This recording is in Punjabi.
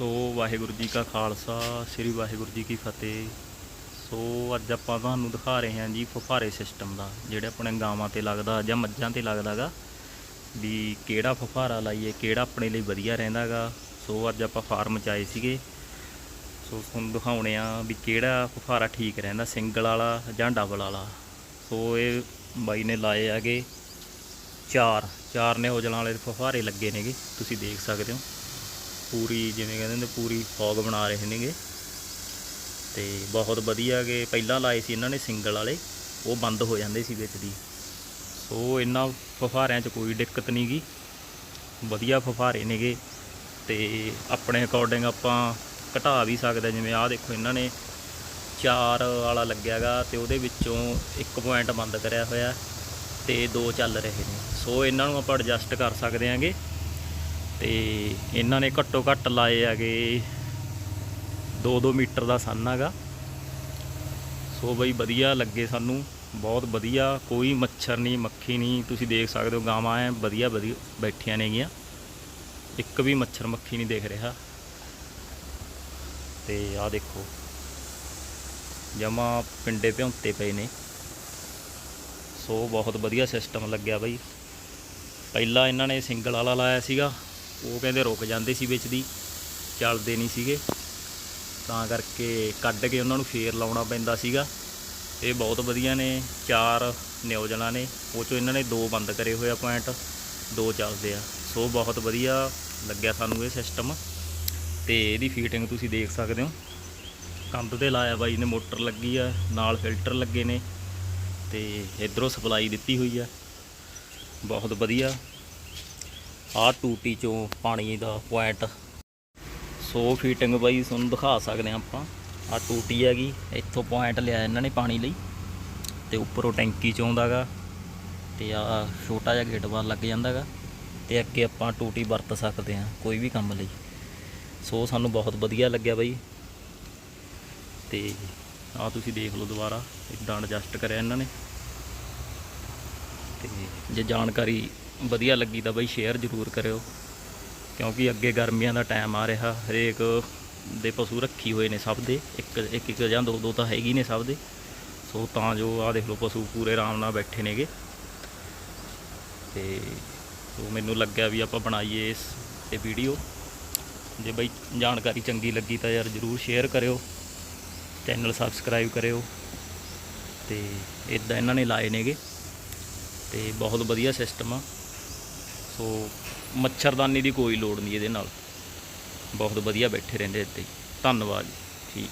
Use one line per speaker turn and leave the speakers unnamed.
ਸੋ ਵਾਹਿਗੁਰੂ ਜੀ ਕਾ ਖਾਲਸਾ, ਸ੍ਰੀ ਵਾਹਿਗੁਰੂ ਜੀ ਕੀ ਫਤਿਹ। ਸੋ ਅੱਜ ਆਪਾਂ ਤੁਹਾਨੂੰ ਦਿਖਾ ਰਹੇ ਹਾਂ ਜੀ ਫੁਫਾਰੇ ਸਿਸਟਮ ਦਾ, ਜਿਹੜੇ ਆਪਣੇ ਗਾਵਾਂ ਤੇ ਲੱਗਦਾ ਜਾਂ ਮੱਝਾਂ ਤੇ ਲੱਗਦਾਗਾ ਵੀ ਕਿਹੜਾ ਫੁਫਾਰਾ ਲਾਈਏ, ਕਿਹੜਾ ਆਪਣੇ ਲਈ ਵਧੀਆ ਰਹਿੰਦਾਗਾ ਸੋ ਅੱਜ ਆਪਾਂ ਫਾਰਮ ਚ ਆਏ ਸੀਗੇ। ਸੋ ਤੁਹਾਨੂੰ ਦਿਖਾਉਣੇ ਆ ਵੀ ਕਿਹੜਾ ਫੁਫਾਰਾ ਠੀਕ ਰਹਿੰਦਾ, ਸਿੰਗਲ ਵਾਲਾ ਜਾਂ ਡਬਲ ਵਾਲਾ। ਸੋ ਇਹ ਬਾਈ ਨੇ ਲਾਏ ਆਗੇ ਚਾਰ ਚਾਰ ਨੇ ਉਜਲਾਂ ਵਾਲੇ ਫੁਫਾਰੇ ਲੱਗੇ ਨੇਗੇ, ਤੁਸੀਂ ਦੇਖ ਸਕਦੇ ਹੋ। ਪੂਰੀ ਜਿਵੇਂ ਕਹਿੰਦੇ ਨੇ ਪੂਰੀ ਫੌਗ ਬਣਾ ਰਹੇ ਨੇਗੇ। ਤੇ ਬਹੁਤ ਵਧੀਆ ਗੇ ਪਹਿਲਾਂ ਲਾਏ ਸੀ ਇਹਨਾਂ ਨੇ ਸਿੰਗਲ ਵਾਲੇ, ਉਹ ਬੰਦ ਹੋ ਜਾਂਦੇ ਸੀ ਵਿੱਚ ਦੀ। ਸੋ ਇਹਨਾਂ ਫੁਫਾਰਿਆਂ 'ਚ ਕੋਈ ਦਿੱਕਤ ਨਹੀਂ ਗੀ। ਵਧੀਆ ਫੁਫਾਰੇ ਨੇਗੇ ਤੇ ਆਪਣੇ ਅਕੋਰਡਿੰਗ ਆਪਾਂ ਘਟਾ ਵੀ ਸਕਦੇ ਜਿਵੇਂ ਆਹ ਦੇਖੋ ਇਹਨਾਂ ਨੇ ਚਾਰ ਵਾਲਾ ਲੱਗਿਆਗਾ ਤੇ ਉਹਦੇ ਵਿੱਚੋਂ ਇੱਕ ਪੁਆਇੰਟ ਬੰਦ ਕਰਿਆ ਹੋਇਆ ਤੇ ਦੋ ਚੱਲ ਰਹੇ ਨੇ। ਸੋ ਇਹਨਾਂ ਨੂੰ ਆਪਾਂ ਐਡਜਸਟ ਕਰ ਸਕਦੇ ਆਂਗੇ ਤੇ ਇਹਨਾਂ ਨੇ ਘੱਟੋ ਘੱਟ ਲਾਏ ਹੈਗੇ 2-2 ਮੀਟਰ ਦਾ ਸੰਨ ਹੈਗਾ। ਸੋ ਬਈ ਵਧੀਆ ਲੱਗੇ ਸਾਨੂੰ, ਬਹੁਤ ਵਧੀਆ, ਕੋਈ ਮੱਛਰ ਨਹੀਂ, ਮੱਖੀ ਨਹੀਂ, ਤੁਸੀਂ ਦੇਖ ਸਕਦੇ ਹੋ ਗਾਵਾਂ ਐ, ਵਧੀਆ ਵਧੀਆ ਬੈਠੀਆਂ ਨੇਗੀਆਂ ਇੱਕ ਵੀ ਮੱਛਰ ਮੱਖੀ ਨਹੀਂ ਦੇਖ ਰਿਹਾ। ਤੇ ਆਹ ਦੇਖੋ, ਜਮਾ ਪਿੰਡੇ ਭਿਉਂਤੇ ਪਏ ਨੇ। ਸੋ ਬਹੁਤ ਵਧੀਆ ਸਿਸਟਮ ਲੱਗਿਆ ਬਈ। ਪਹਿਲਾਂ ਇਹਨਾਂ ਨੇ ਸਿੰਗਲ ਵਾਲਾ ਲਾਇਆ ਸੀਗਾ। ਉਹ ਕਹਿੰਦੇ ਰੁਕ ਜਾਂਦੇ ਸੀ ਵਿੱਚ ਦੀ, ਚੱਲਦੇ ਨਹੀਂ ਸੀਗੇ। ਤਾਂ ਕਰਕੇ ਕੱਢ ਕੇ ਉਹਨਾਂ ਨੂੰ ਫੇਰ ਲਾਉਣਾ ਪੈਂਦਾ ਸੀਗਾ। ਇਹ ਬਹੁਤ ਵਧੀਆ ਨੇ, ਚਾਰ ਨਿਊਜ਼ਲਾਂ ਨੇ। ਉਹ ਚੋਂ ਇਹਨਾਂ ਨੇ ਦੋ ਬੰਦ ਕਰੇ ਹੋਏ ਆ ਪੁਆਇੰਟ ਦੋ ਚੱਲਦੇ ਆ। ਸੋ ਬਹੁਤ ਵਧੀਆ ਲੱਗਿਆ ਸਾਨੂੰ ਇਹ ਸਿਸਟਮ ਤੇ ਇਹਦੀ ਫੀਟਿੰਗ ਤੁਸੀਂ ਦੇਖ ਸਕਦੇ ਹੋ। ਕੰਧ ਤੇ ਲਾਇਆ ਬਾਈ ਨੇ, ਮੋਟਰ ਲੱਗੀ ਆ, ਨਾਲ ਫਿਲਟਰ ਲੱਗੇ ਨੇ। ਤੇ ਇਧਰੋਂ ਸਪਲਾਈ ਦਿੱਤੀ ਹੋਈ ਆ। ਬਹੁਤ ਵਧੀਆ। ਆਹ ਟੂਟੀ ਚੋਂ ਪਾਣੀ ਦਾ ਪੁਆਇੰਟ। ਸੋ ਫੀਟਿੰਗ ਬਾਈ, ਤੁਹਾਨੂੰ ਦਿਖਾ ਸਕਦੇ ਹਾਂ ਆਪਾਂ। ਆਹ ਟੂਟੀ ਹੈਗੀ, ਇੱਥੋਂ ਪੁਆਇੰਟ ਲਿਆ ਇਹਨਾਂ ਨੇ ਪਾਣੀ ਲਈ। ਤੇ ਉੱਪਰੋਂ ਟੈਂਕੀ ਚ ਆਉਂਦਾਗਾ ਤੇ ਆ ਛੋਟਾ ਜਿਹਾ ਗੇਟ ਬਾਰ ਲੱਗ ਜਾਂਦਾਗਾ। ਤੇ ਅੱਗੇ ਆਪਾਂ ਟੂਟੀ ਵਰਤ ਸਕਦੇ ਹਾਂ, ਕੋਈ ਵੀ ਕੰਮ ਲਈ। ਸੋ ਸਾਨੂੰ ਬਹੁਤ ਵਧੀਆ ਲੱਗਿਆ ਬਾਈ। ਤੇ ਆ ਤੁਸੀਂ ਦੇਖ ਲਓ ਦੁਬਾਰਾ ਇਦਾਂ ਐਡਜਸਟ ਕਰਿਆ ਇਹਨਾਂ ਨੇ। ਤੇ ਜੇ ਜਾਣਕਾਰੀ ਵਧੀਆ ਲੱਗੀ ਤਾਂ ਬਈ ਸ਼ੇਅਰ ਜ਼ਰੂਰ ਕਰਿਓ, ਕਿਉਂਕਿ ਅੱਗੇ ਗਰਮੀਆਂ ਦਾ ਟਾਈਮ ਆ ਰਿਹਾ, ਹਰੇਕ ਦੇ ਪਸ਼ੂ ਰੱਖੀ ਹੋਏ ਨੇ ਸਭ ਦੇ, ਇੱਕ ਇੱਕ ਇੱਕ ਜਾਂ ਦੋ ਦੋ ਤਾਂ ਹੈਗੀ ਨੇ ਸਭ ਦੇ, ਸੋ ਤਾਂ ਜੋ ਆਹ ਦੇਖ ਲਓ ਪਸ਼ੂ ਪੂਰੇ ਆਰਾਮ ਨਾਲ ਬੈਠੇ ਨੇਗੇ। ਤੇ ਸੋ ਮੈਨੂੰ ਲੱਗਿਆ ਵੀ ਆਪਾਂ ਬਣਾਈਏ ਇਸ ਤੇ ਵੀਡੀਓ ਜੇ ਬਈ ਜਾਣਕਾਰੀ ਚੰਗੀ ਲੱਗੀ ਤਾਂ ਯਾਰ ਜਰੂਰ ਸ਼ੇਅਰ ਕਰਿਓ ਚੈਨਲ ਸਬਸਕ੍ਰਾਈਬ ਕਰਿਓ, ਤੇ ਇਦਾਂ ਇਹਨਾਂ ਨੇ ਲਾਏ ਨੇਗੇ। ਤੇ ਬਹੁਤ ਵਧੀਆ ਸਿਸਟਮ ਆ। ਸੋ ਮੱਛਰਦਾਨੀ ਦੀ ਕੋਈ ਲੋੜ ਨਹੀਂ ਇਹਦੇ ਨਾਲ। ਬਹੁਤ ਵਧੀਆ ਬੈਠੇ ਰਹਿੰਦੇ ਇੱਥੇ। ਧੰਨਵਾਦ ਜੀ। ਠੀਕ।